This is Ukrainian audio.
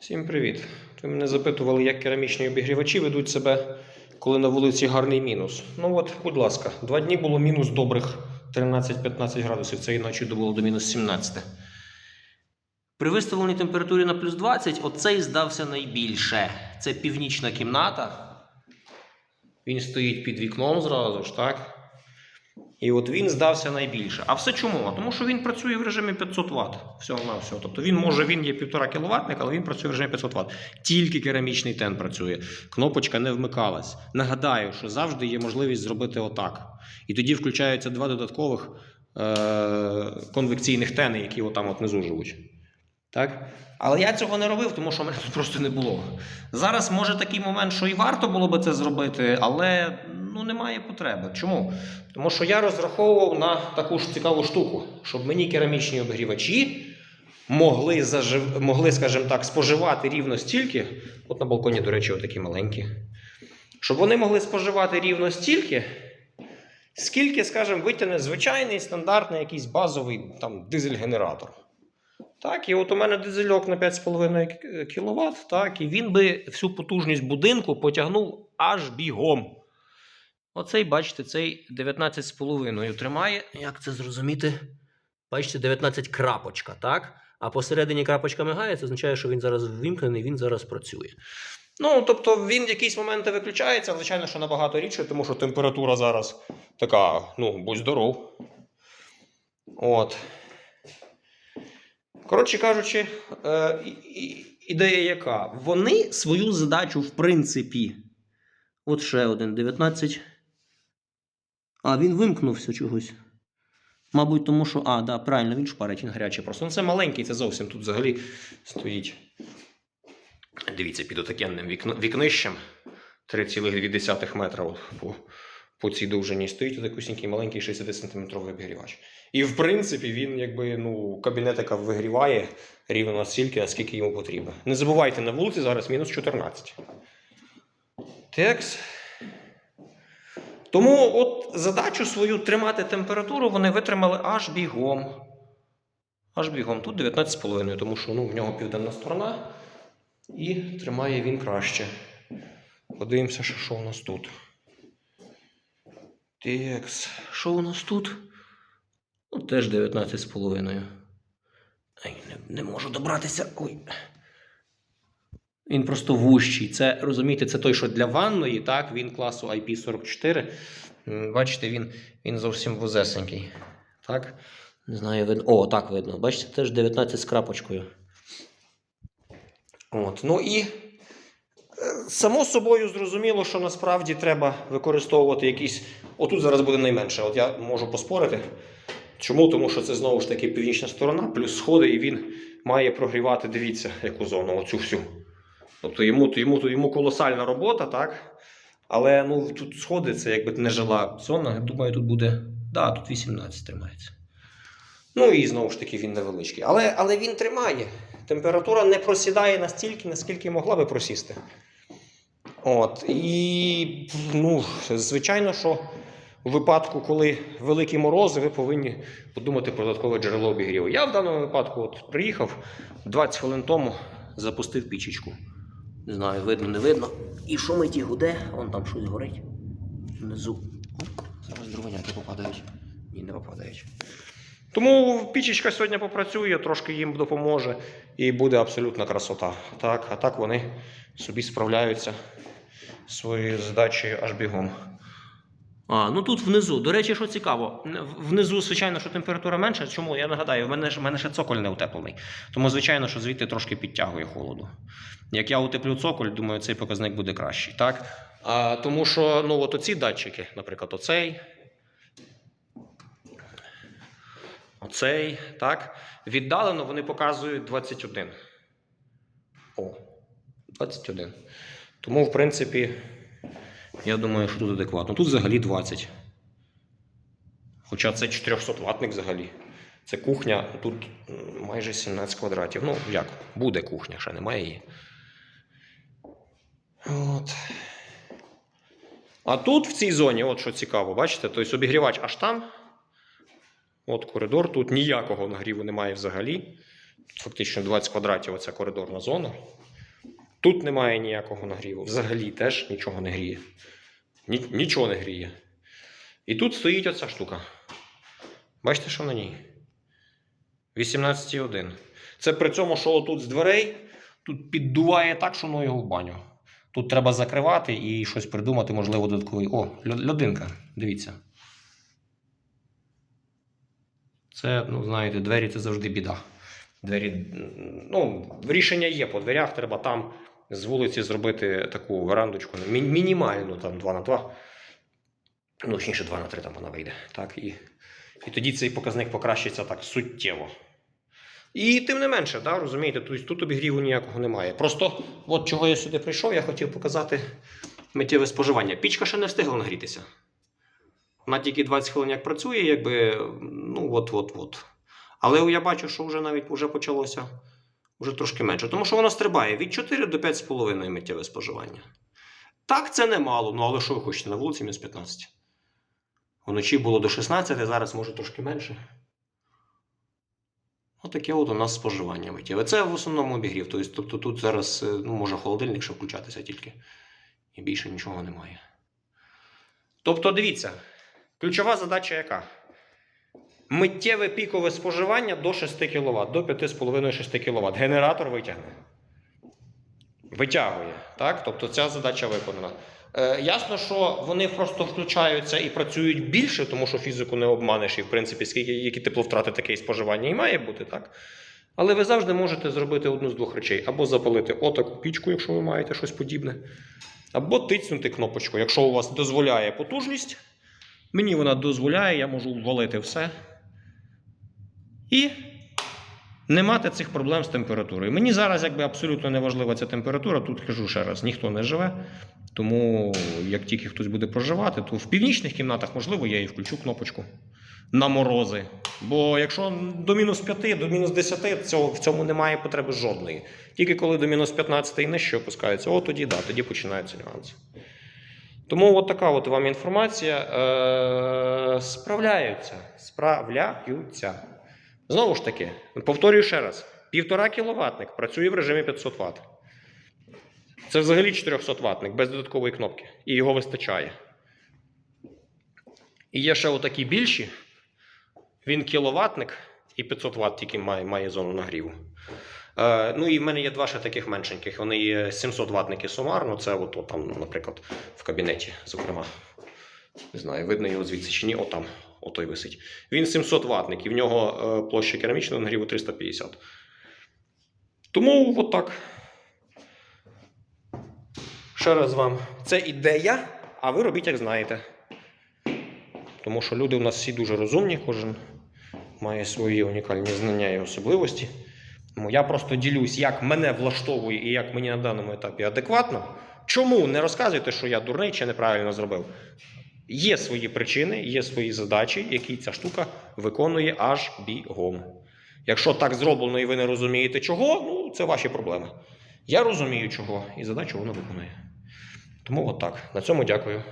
Всім привіт! Ви мене запитували, як керамічні обігрівачі ведуть себе, коли на вулиці гарний мінус. Ну от, будь ласка, два дні було мінус добрих 13-15 градусів, це іначе було до мінус 17. При виставленій температурі на плюс 20 оцей здався найбільше. Це північна кімната. Він стоїть під вікном зразу ж, так? І от він здався найбільше. А все чому? Тому що він працює в режимі 500 Вт. Всього на всього. Тобто він може, він є 1,5 кВт, але він працює в режимі 500 Вт. Тільки керамічний тен працює. Кнопочка не вмикалась. Нагадаю, що завжди є можливість зробити отак. І тоді включаються два додаткових е- конвекційних тени, які отам от внизу живуть. Так? Але я цього не робив, тому що мене тут просто не було. Зараз може такий момент, що і варто було би це зробити, але ну, немає потреби. Чому? Тому що я розраховував на таку ж цікаву штуку, щоб мені керамічні обігрівачі могли, зажив... могли скажімо так, споживати рівно стільки. От на балконі, до речі, отакі маленькі. Щоб вони могли споживати рівно стільки, скільки, скажімо, витягне звичайний стандартний якийсь базовий там, дизель-генератор. Так, і от у мене дизельок на 5,5 кВт, так, і він би всю потужність будинку потягнув аж бігом. Оцей, бачите, цей 19,5 тримає. Як це зрозуміти? Бачите, 19 крапочка, так? А посередині крапочка мигає, це означає, що він зараз ввімкнений, він зараз працює. Ну, тобто він в якісь моменти виключається, звичайно, що набагато рідше, тому що температура зараз така, ну, будь здоров. От. Коротше кажучи, е, ідея яка? Вони свою задачу, в принципі, от ще один 19. А, він вимкнувся чогось. Мабуть, тому що. А, да, правильно, він шпарить, він гарячий просто. Ну, це маленький, це зовсім тут взагалі стоїть. Дивіться, під отакенним вікнищем 3,2 метра по, по цій довжині стоїть такусінький маленький 60-сантиметровий обігрівач. І в принципі він якби ну, кабінетика вигріває рівно настільки, наскільки йому потрібно. Не забувайте, на вулиці зараз мінус 14. Текс. Тому от задачу свою тримати температуру вони витримали аж бігом. Аж бігом. Тут 19,5, тому що ну, в нього південна сторона. І тримає він краще. Подивимося, що у нас тут. Текс. Що у нас тут? Ну, теж 19,5. Ай, не, не можу добратися. Ой. Він просто вущий. Це, розумієте, це той, що для ванної, так, він класу IP44. Бачите, він, він зовсім вузесенький. Так? Не знаю, видно. О, так видно. Бачите, теж 19 з крапочкою. От. Ну і е, само собою зрозуміло, що насправді треба використовувати якісь. Отут зараз буде найменше. От я можу поспорити. Чому? Тому що це знову ж таки північна сторона, плюс сходи, і він має прогрівати, дивіться, яку зону, оцю всю. Тобто йому, йому, йому колосальна робота, так? Але ну, тут сходи, це якби не жила зона. Думаю, тут буде. Да, тут 18 тримається. Ну і знову ж таки він невеличкий. Але, але він тримає. Температура не просідає настільки, наскільки могла би просісти. От. І, ну, звичайно, що у випадку, коли великі морози, ви повинні подумати про додаткове джерело обігріву. Я в даному випадку от приїхав 20 хвилин тому, запустив пічечку. Не знаю, видно, не видно. І що миті гуде, вон там щось горить. Внизу. Зараз дровиняки попадають. Ні, не попадають. Тому пічечка сьогодні попрацює, трошки їм допоможе, і буде абсолютна красота. Так, а так вони собі справляються своєю задачею аж бігом. А, ну тут внизу. До речі, що цікаво, внизу, звичайно, що температура менша. Чому? Я нагадаю, в мене ж в мене ще цоколь не утеплений. Тому, звичайно, що звідти трошки підтягує холоду. Як я утеплю цоколь, думаю, цей показник буде кращий. Так? А, тому що ну, от оці датчики, наприклад, оцей. Оцей, так. Віддалено вони показують 21. О, 21. Тому, в принципі, я думаю, що тут адекватно. Тут взагалі 20. Хоча це 400 ватник взагалі. Це кухня, тут майже 17 квадратів. Ну, як, буде кухня, ще немає її. От. А тут в цій зоні, от що цікаво, бачите, тобто обігрівач аж там. От коридор, тут ніякого нагріву немає взагалі. Тут фактично 20 квадратів оця коридорна зона. Тут немає ніякого нагріву. Взагалі теж нічого не гріє. Ні, нічого не гріє. І тут стоїть оця штука. Бачите, що на ній? 18,1. Це при цьому, що отут з дверей тут піддуває так, що ну його в баню. Тут треба закривати і щось придумати, можливо, додатковий. О, льодинка. Дивіться. Це, ну, знаєте, двері це завжди біда. Двері, ну, рішення є по дверях, треба там з вулиці зробити таку верандочку мі- мінімальну, там 2 на 2. Ну, точніше, 2 на 3 там вона вийде. Так, і, і тоді цей показник покращиться так суттєво. І тим не менше, да, розумієте, тобто тут обігріву ніякого немає. Просто, от чого я сюди прийшов, я хотів показати миттєве споживання. Пічка ще не встигла нагрітися. Вона тільки 20 хвилин як працює, якби, ну от-от-от. Але я бачу, що вже навіть вже почалося вже трошки менше. Тому що вона стрибає від 4 до 5,5 миттєве споживання. Так, це немало, ну але що ви хочете, на вулиці мінус 15. Вночі було до 16, зараз може трошки менше. Отаке от у нас споживання миттєве. Це в основному обігрів. Тобто, тобто тут зараз е, ну, може холодильник ще включатися тільки. І більше нічого немає. Тобто, дивіться, ключова задача яка? Миттєве пікове споживання до 6 кВт, до 5,5-6 кВт. Генератор витягне. Витягує. Так? Тобто ця задача виконана. Е, ясно, що вони просто включаються і працюють більше, тому що фізику не обманеш, і в принципі, скільки які тепловтрати, таке і споживання і має бути, так? Але ви завжди можете зробити одну з двох речей: або запалити отаку пічку, якщо ви маєте щось подібне, або тицнути кнопочку. Якщо у вас дозволяє потужність, мені вона дозволяє, я можу ввалити все. І не мати цих проблем з температурою. Мені зараз якби абсолютно не важлива ця температура. Тут кажу ще раз, ніхто не живе. Тому як тільки хтось буде проживати, то в північних кімнатах, можливо, я і включу кнопочку на морози. Бо якщо до мінус 5, до мінус 10, цього, в цьому немає потреби жодної. Тільки коли до мінус 15 і нижче опускається, от тоді, да, тоді починаються нюанси. Тому от така от вам інформація. Е, справляються. Справляються. Знову ж таки, повторюю ще раз: 1,5 кВт працює в режимі 500 Вт. Це взагалі 400 ватник без додаткової кнопки. І його вистачає. І є ще отакі більші. Він кіловатник і 500 Вт тільки має, має зону нагріву. Е, ну і в мене є два ще таких меншеньких. Вони є 700 ватники сумарно. Це от, от там, наприклад, в кабінеті, зокрема. Не знаю, видно його звідси чи ні. Отам, отой висить. Він 700 ватник, і в нього е, площа керамічного нагріву 350. Тому от так. Ще раз вам. Це ідея, а ви робіть, як знаєте. Тому що люди у нас всі дуже розумні, кожен має свої унікальні знання і особливості. Тому я просто ділюсь, як мене влаштовує і як мені на даному етапі адекватно. Чому не розказуйте, що я дурний чи неправильно зробив? Є свої причини, є свої задачі, які ця штука виконує аж бігом. Якщо так зроблено і ви не розумієте чого, ну це ваші проблеми. Я розумію чого, і задачу воно виконує. Тому от. На цьому дякую.